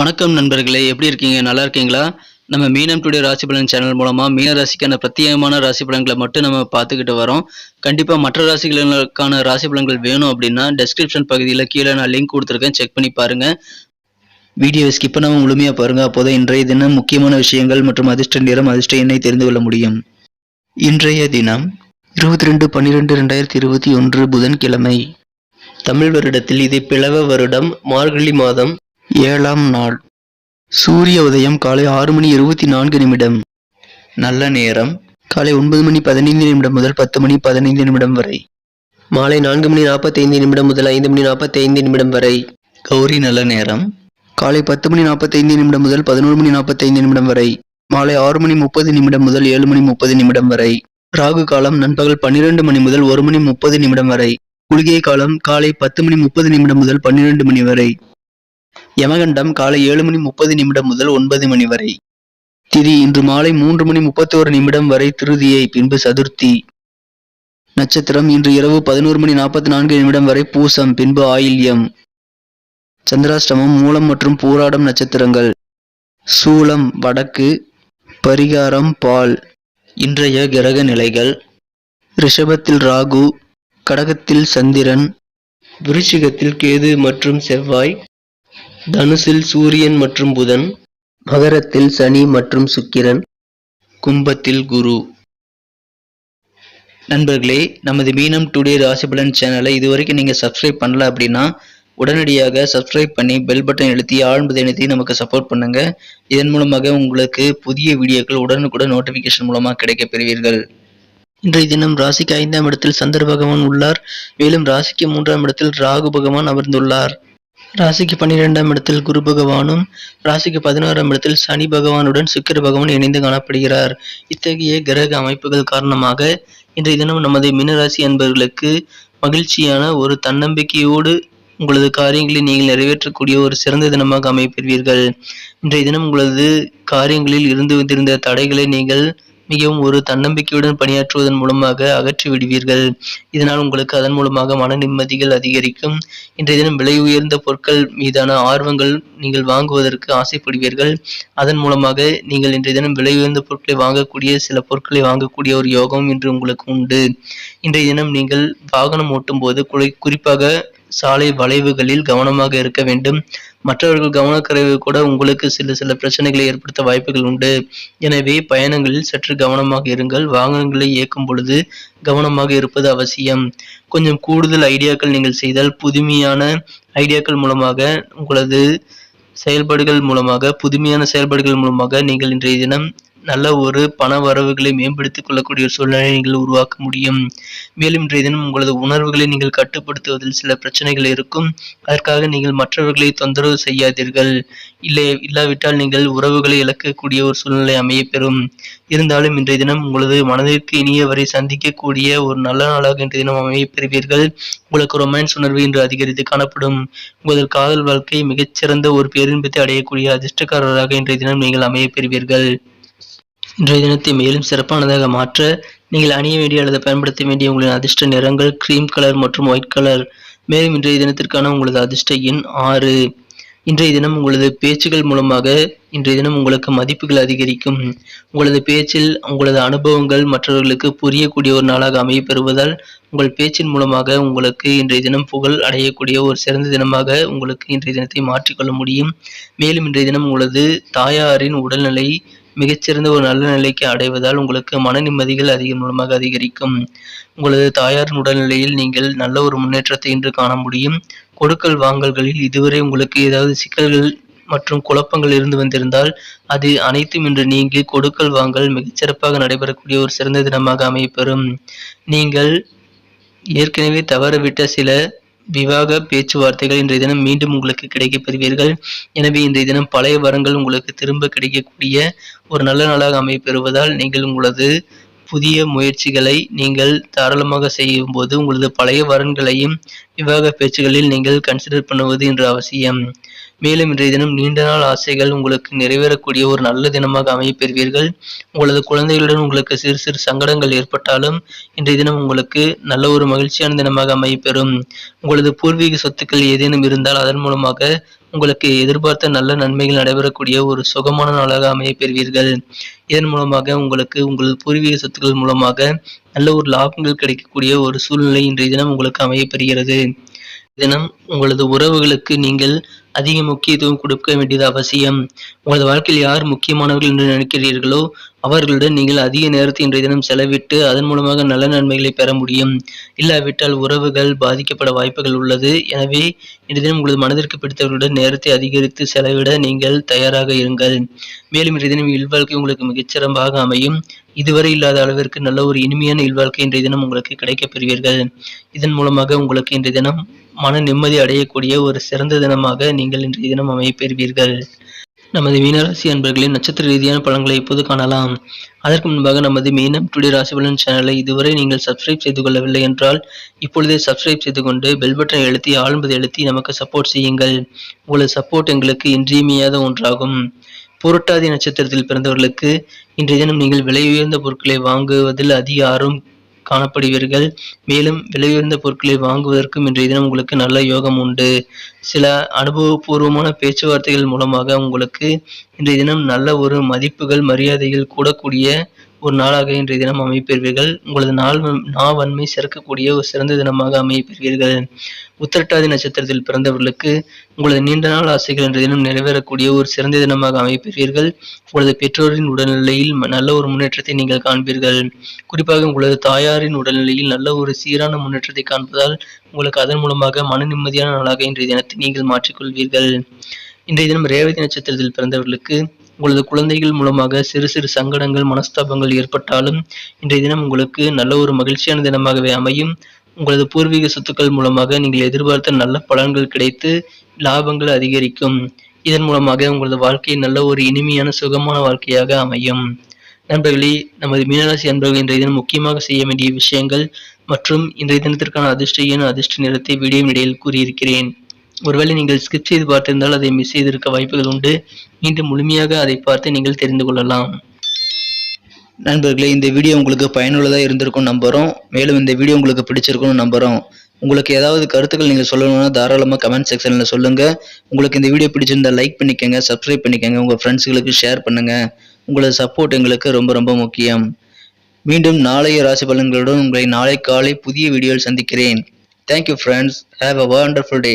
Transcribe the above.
வணக்கம் நண்பர்களே எப்படி இருக்கீங்க? நல்லா இருக்கீங்களா? நம்ம மீனம் டுடே ராசி பலன் சேனல் மூலமாக மீன ராசிக்கான பிரத்யேகமான ராசி பலன்களை மட்டும் நம்ம பார்த்துக்கிட்டு வரோம். கண்டிப்பாக மற்ற ராசிகளுக்கான ராசி பலன்கள் வேணும் அப்படின்னா டெஸ்கிரிப்ஷன் பகுதியில் கீழே நான் லிங்க் கொடுத்துருக்கேன். செக் பண்ணி பாருங்கள் வீடியோவை ஸ்கிப் பண்ணாமல் முழுமையாக பாருங்க. அப்போதான் இன்றைய தினம் முக்கியமான விஷயங்கள் மற்றும் அதிர்ஷ்ட நேரம் அதிர்ஷ்ட எண்ணை தெரிந்து கொள்ள முடியும். இன்றைய தினம் இருபத்தி ரெண்டு பன்னிரெண்டு ரெண்டாயிரத்தி இருபத்தி ஒன்று புதன்கிழமை. தமிழ் வருடத்தில் இது பிளவ வருடம். மார்கழி மாதம் ஏழாம் நாள். சூரிய உதயம் காலை ஆறு மணி இருபத்தி நான்கு நிமிடம். நல்ல நேரம். காலை ஒன்பது மணி பதினைந்து நிமிடம் முதல் பத்து மணி பதினைந்து நிமிடம் வரை. மாலை நான்கு மணி நாற்பத்தைந்து நிமிடம் முதல் ஐந்து மணி நாற்பத்தைந்து நிமிடம் வரை. கௌரி நல்ல நேரம். காலை பத்து மணி நாற்பத்தைந்து நிமிடம் முதல் பதினோரு மணி நாற்பத்தைந்து நிமிடம் வரை. மாலை ஆறு மணி முப்பது நிமிடம் முதல் ஏழு மணி முப்பது நிமிடம் வரை. ராகு காலம் நண்பகல் பன்னிரண்டு மணி முதல் ஒரு மணி முப்பது நிமிடம் வரை. குளிகை காலம் காலை பத்து மணி முப்பது நிமிடம் முதல் பன்னிரண்டு மணி வரை. யமகண்டம் காலை ஏழு மணி முப்பது நிமிடம் முதல் ஒன்பது மணி வரை. திதி இன்று மாலை மூன்று மணி முப்பத்தோரு நிமிடம் வரை திருதியை பின்பு சதுர்த்தி. நட்சத்திரம் இன்று இரவு பதினோரு மணி நாற்பத்தி நான்கு நிமிடம் வரை பூசம் பின்பு ஆயில்யம். சந்திராஷ்டமம் மூலம் மற்றும் பூராடம் நட்சத்திரங்கள். சூலம் வடக்கு. பரிகாரம் பால். இன்றைய கிரக நிலைகள். ரிஷபத்தில் ராகு கடகத்தில் சந்திரன் விருச்சிகத்தில் கேது மற்றும் செவ்வாய். தனுசில் சூரியன் மற்றும் புதன் மகரத்தில் சனி மற்றும் சுக்கிரன் கும்பத்தில் குரு. நண்பர்களே நமது மீனம் டுடே ராசிபலன் சேனலை இதுவரைக்கும் நீங்கள் சப்ஸ்கிரைப் பண்ணல அப்படின்னா உடனடியாக சப்ஸ்கிரைப் பண்ணி பெல் பட்டன் எழுத்தி ஆழ்ந்து இணைத்தி நமக்கு சப்போர்ட் பண்ணுங்க. இதன் மூலமாக உங்களுக்கு புதிய வீடியோக்கள் உடனுக்குடன் நோட்டிஃபிகேஷன் மூலமாக கிடைக்க பெறுவீர்கள். இன்றைய தினம் ராசிக்கு ஐந்தாம் இடத்தில் சந்திர பகவான் உள்ளார். மேலும் ராசிக்கு மூன்றாம் இடத்தில் ராகு பகவான் அமர்ந்துள்ளார். ராசிக்கு பன்னிரெண்டாம் இடத்தில் குரு பகவானும் ராசிக்கு பதினாறாம் இடத்தில் சனி பகவானுடன் சுக்கிர பகவான் இணைந்து காணப்படுகிறார். இத்தகைய கிரக அமைப்புகள் காரணமாக இன்றைய தினம் நமது மீனராசி அன்பர்களுக்கு மகிழ்ச்சியான ஒரு தன்னம்பிக்கையோடு உங்களது காரியங்களை நீங்கள் நிறைவேற்றக்கூடிய ஒரு சிறந்த தினமாக அமைப்பெறுவீர்கள். இன்றைய தினம் உங்களது காரியங்களில் இருந்து வந்திருந்த தடைகளை நீங்கள் மிகவும் ஒரு தன்னம்பிக்கையுடன் பணியாற்றுவதன் மூலமாக அகற்றி விடுவீர்கள். இதனால் உங்களுக்கு அதன் மூலமாக மன நிம்மதிகள் அதிகரிக்கும். இன்றைய தினம் விலை உயர்ந்த பொருட்கள் மீதான ஆர்வங்கள் நீங்கள் வாங்குவதற்கு ஆசைப்படுவீர்கள். அதன் மூலமாக நீங்கள் இன்றைய தினம் விலை உயர்ந்த பொருட்களை வாங்கக்கூடிய சில பொருட்களை வாங்கக்கூடிய ஒரு யோகம் இன்று உங்களுக்கு உண்டு. இன்றைய தினம் நீங்கள் வாகனம் ஓட்டும் போது குறிப்பாக சாலை வளைவுகளில் கவனமாக இருக்க வேண்டும். மற்றவர்கள் கவனக்குறைவு கூட உங்களுக்கு சில சில பிரச்சனைகளை ஏற்படுத்த வாய்ப்புகள் உண்டு. எனவே பயணங்களில் சற்று கவனமாக இருங்கள். வாகனங்களை இயக்கும் பொழுது கவனமாக இருப்பது அவசியம். கொஞ்சம் கூடுதல் ஐடியாக்கள் நீங்கள் செய்தால் புதுமையான ஐடியாக்கள் மூலமாக உங்களது செயல்பாடுகள் மூலமாக புதுமையான செயல்பாடுகள் மூலமாக நீங்கள் இன்றைய தினம் நல்ல ஒரு பண வரவுகளை மேம்படுத்திக் கொள்ளக்கூடிய ஒரு சூழ்நிலை நீங்கள் உருவாக்க முடியும். மேலும் இன்றைய தினம் உங்களது உணர்வுகளை நீங்கள் கட்டுப்படுத்துவதில் சில பிரச்சனைகள் இருக்கும். அதற்காக நீங்கள் மற்றவர்களை தொந்தரவு செய்யாதீர்கள். இல்லை இல்லாவிட்டால் நீங்கள் உறவுகளை இழக்கக்கூடிய ஒரு சூழ்நிலை அமையப்பெறும். இருந்தாலும் இன்றைய தினம் உங்களது மனதிற்கு இனியவரை சந்திக்கக்கூடிய ஒரு நல்ல நாளாக இன்றைய தினம் அமையப்பெறுவீர்கள். உங்களுக்கு ரொமான்ஸ் உணர்வு இன்று அதிகரித்து காணப்படும். உங்களது காதல் வாழ்க்கை மிகச்சிறந்த ஒரு பேரின்பத்தை அடையக்கூடிய அதிர்ஷ்டக்காரராக இன்றைய தினம் நீங்கள் அமையப்பெறுவீர்கள். இன்றைய தினத்தை மேலும் சிறப்பானதாக மாற்ற நீங்கள் அணிய வேண்டிய அல்லது பயன்படுத்த வேண்டிய உங்களின் அதிர்ஷ்ட நிறங்கள் கிரீம் கலர் மற்றும் ஒயிட் கலர் மேலும் இன்றைய தினத்திற்கான உங்களது அதிர்ஷ்ட எண் ஆறு. இன்றைய தினம் உங்களது பேச்சுகள் மூலமாக இன்றைய தினம் உங்களுக்கு மதிப்புகள் அதிகரிக்கும். உங்களது பேச்சில் உங்களது அனுபவங்கள் மற்றவர்களுக்கு புரியக்கூடிய ஒரு நாளாக அமைய பெறுவதால் உங்கள் பேச்சின் மூலமாக உங்களுக்கு இன்றைய தினம் புகழ் அடையக்கூடிய ஒரு சிறந்த தினமாக உங்களுக்கு இன்றைய தினத்தை மாற்றிக்கொள்ள முடியும். மேலும் இன்றைய தினம் உங்களது தாயாரின் உடல்நிலை மிகச்சிறந்த ஒரு நல்ல நிலைக்கு அடைவதால் உங்களுக்கு மன நிம்மதிகள் அதிக மூலமாக அதிகரிக்கும். உங்களது தாயாரின் உடல்நிலையில் நீங்கள் நல்ல ஒரு முன்னேற்றத்தை இன்று காண முடியும். கொடுக்கல் வாங்கல்களில் இதுவரை உங்களுக்கு ஏதாவது சிக்கல்கள் மற்றும் குழப்பங்கள் இருந்து வந்திருந்தால் அது அனைத்தும் இன்று நீங்கி கொடுக்கல் வாங்கல் மிகச்சிறப்பாக நடைபெறக்கூடிய ஒரு சிறந்த தினமாக அமையப்பெறும். நீங்கள் ஏற்கனவே தவறவிட்ட சில விவாக பேச்சுவார்த்தைகள் இன்றைய தினம் மீண்டும் உங்களுக்கு கிடைக்கப் பெறுவீர்கள். எனவே இன்றைய தினம் பழைய வரங்கள் உங்களுக்கு திரும்ப கிடைக்கக்கூடிய ஒரு நல்ல நாளாக அமைப்பெறுவதால் நீங்கள் உங்களது புதிய முயற்சிகளை நீங்கள் தாராளமாக செய்யும் போது உங்களது பழைய வரன்களையும் விவாக பேச்சுகளில் நீங்கள் கன்சிடர் பண்ணுவது இன்று அவசியம். மேலும் இன்றைய தினம் நீண்ட நாள் ஆசைகள் உங்களுக்கு நிறைவேறக்கூடிய ஒரு நல்ல தினமாக அமையப்பெறுவீர்கள். உங்களது குழந்தைகளுடன் உங்களுக்கு சிறு சிறு சங்கடங்கள் ஏற்பட்டாலும் இன்றைய தினம் உங்களுக்கு நல்ல ஒரு மகிழ்ச்சியான தினமாக அமையப்பெறும். உங்களது பூர்வீக சொத்துக்கள் ஏதேனும் இருந்தால் அதன் மூலமாக உங்களுக்கு எதிர்பார்த்த நல்ல நன்மைகள் நடைபெறக்கூடிய ஒரு சுகமான நாளாக அமைய பெறுவீர்கள் இதன் மூலமாக உங்களுக்கு உங்கள் பூர்வீக சொத்துக்கள் மூலமாக நல்ல ஒரு லாபங்கள் கிடைக்கக்கூடிய ஒரு சூழ்நிலை இன்றைய தினம் உங்களுக்கு அமையப்பெறுகிறது. தினம் உங்களது உறவுகளுக்கு நீங்கள் அதிக முக்கியத்துவம் கொடுக்க வேண்டியது அவசியம். உங்களது வாழ்க்கையில் யார் முக்கியமானவர்கள் என்று நினைக்கிறீர்களோ அவர்களுடன் நீங்கள் அதிக நேரத்தை இன்றைய தினம் செலவிட்டு அதன் மூலமாக நல்ல நன்மைகளை பெற முடியும். இல்லாவிட்டால் உறவுகள் பாதிக்கப்பட வாய்ப்புகள் உள்ளது. எனவே இன்றைய தினம் உங்களது மனதிற்கு பிடித்தவர்களுடன் நேரத்தை அதிகரித்து செலவிட நீங்கள் தயாராக இருங்கள். மேலும் இன்றைய தினம் இல்வாழ்க்கை உங்களுக்கு மிகச்சிறம்பாக அமையும். இதுவரை இல்லாத அளவிற்கு நல்ல ஒரு இனிமையான இல்வாழ்க்கை இன்றைய தினம் உங்களுக்கு கிடைக்கப் பெறுவீர்கள். இதன் மூலமாக உங்களுக்கு இன்றைய தினம் மன நிம்மதி அடையக்கூடிய ஒரு சிறந்த தினமாக நீங்கள் இன்றைய தினம் அமையப் பெறுவீர்கள். நமது மீனராசி அன்பர்களின் நட்சத்திர ரீதியான பலன்களை இப்போது காணலாம். அதற்கு முன்பாக நமது மீனம் டுடே ராசிபலன் சேனலை இதுவரை நீங்கள் சப்ஸ்கிரைப் செய்து கொள்ளவில்லை என்றால் இப்பொழுதே சப்ஸ்கிரைப் செய்து கொண்டு பெல் பட்டனை எழுத்தி ஆழ்ந்ததை எழுத்தி நமக்கு சப்போர்ட் செய்யுங்கள். உங்களது சப்போர்ட் எங்களுக்கு இன்றியமையாத ஒன்றாகும். புரட்டாதி நட்சத்திரத்தில் பிறந்தவர்களுக்கு இன்றைய தினம் நீங்கள் விலை உயர்ந்த பொருட்களை வாங்குவதில் அதிக ஆர்வம் காணப்படுவீர்கள். மேலும் விலையுயர்ந்த பொருட்களை வாங்குவதற்கும் இன்றைய தினம் உங்களுக்கு நல்ல யோகம் உண்டு. சில அனுபவபூர்வமான பேச்சுவார்த்தைகள் மூலமாக உங்களுக்கு இன்றைய தினம் நல்ல ஒரு மதிப்புகள் மரியாதைகள் கூடக்கூடிய ஒரு நாளாக இன்றைய தினம் அமைப்பெறுவீர்கள் உங்களது நாள் நாவன்மை சிறக்கக்கூடிய ஒரு சிறந்த தினமாக அமையப்பெறுவீர்கள். உத்திரட்டாதி நட்சத்திரத்தில் பிறந்தவர்களுக்கு உங்களது நீண்ட நாள் ஆசைகள் இன்றைய தினம் நிறைவேறக்கூடிய ஒரு சிறந்த தினமாக அமைப்பெறுவீர்கள் உங்களது பெற்றோரின் உடல்நிலையில் நல்ல ஒரு முன்னேற்றத்தை நீங்கள் காண்பீர்கள். குறிப்பாக உங்களது தாயாரின் உடல்நிலையில் நல்ல ஒரு சீரான முன்னேற்றத்தை காண்பதால் உங்களுக்கு அதன் மூலமாக மன நிம்மதியான நாளாக இன்றைய தினத்தை நீங்கள் மாற்றிக்கொள்வீர்கள். இன்றைய தினம் ரேவதி நட்சத்திரத்தில் பிறந்தவர்களுக்கு உங்களது குழந்தைகள் மூலமாக சிறு சிறு சங்கடங்கள் மனஸ்தாபங்கள் ஏற்பட்டாலும் இன்றைய தினம் உங்களுக்கு நல்ல ஒரு மகிழ்ச்சியான தினமாகவே அமையும். உங்களது பூர்வீக சொத்துக்கள் மூலமாக நீங்கள் எதிர்பார்த்த நல்ல பலன்கள் கிடைத்து லாபங்கள் அதிகரிக்கும். இதன் மூலமாக உங்களது வாழ்க்கை நல்ல ஒரு இனிமையான சுகமான வாழ்க்கையாக அமையும். நண்பர்களே நமது மீனராசி அன்பர்கள் இன்றைய தினம் முக்கியமாக செய்ய வேண்டிய விஷயங்கள் மற்றும் இன்றைய தினத்திற்கான அதிர்ஷ்ட எண் அதிர்ஷ்ட நிறத்தை வீடியோ இடையில் கூறியிருக்கிறேன். ஒருவேளை நீங்கள் ஸ்கிப் செய்து பார்த்திருந்தால் அதை மிஸ் செய்திருக்க வாய்ப்புகள் உண்டு. மீண்டும் முழுமையாக அதை பார்த்து நீங்கள் தெரிந்து கொள்ளலாம். நண்பர்களே இந்த வீடியோ உங்களுக்கு பயனுள்ளதாக இருந்திருக்கும் நம்புகிறோம் மேலும் இந்த வீடியோ உங்களுக்கு பிடிச்சிருக்கும்னு நம்புகிறோம் உங்களுக்கு ஏதாவது கருத்துக்கள் நீங்கள் சொல்லணும்னா தாராளமாக கமெண்ட் செக்ஷனில் சொல்லுங்கள் உங்களுக்கு இந்த வீடியோ பிடிச்சிருந்தால் லைக் பண்ணிக்கோங்க சப்ஸ்கிரைப் பண்ணிக்கோங்க உங்கள் ஃப்ரெண்ட்ஸுகளுக்கு ஷேர் பண்ணுங்கள் உங்களது சப்போர்ட் எங்களுக்கு ரொம்ப ரொம்ப முக்கியம். மீண்டும் நாளைய ராசி பலன்களுடன் உங்களை நாளை காலை புதிய வீடியோவில் சந்திக்கிறேன். Thank you friends have a wonderful day